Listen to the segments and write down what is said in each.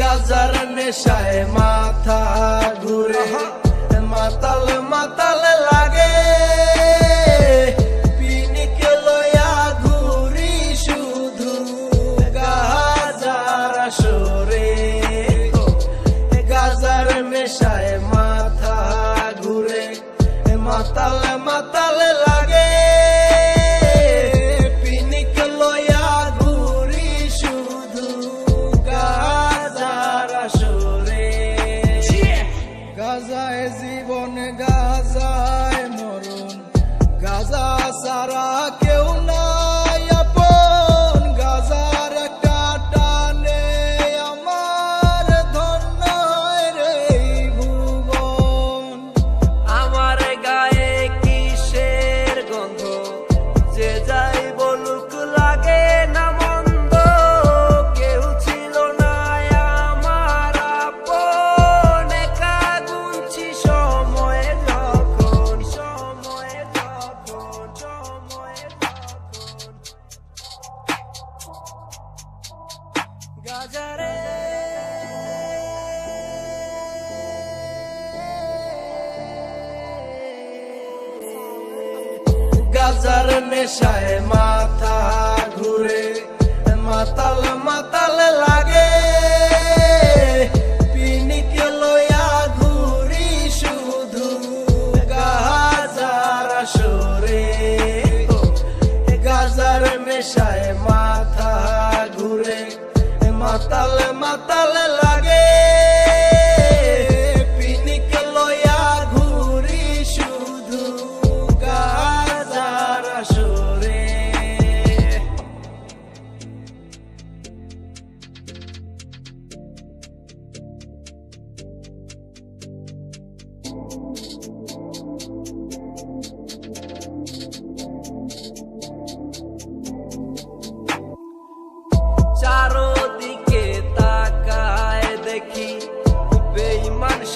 গাজার নেশায় মাথা জীবন গাজায় মরণ গাজা সারা গাজারে। গাজার নেশায় মাথা ঘুরে, মাতাল মাতাল লাগে। পিনিকে লয়া ঘুরি শুধু গাজার সরে গাজার নেশায় মাথা ঘুরে মাতালে মাতালে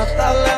mata lá.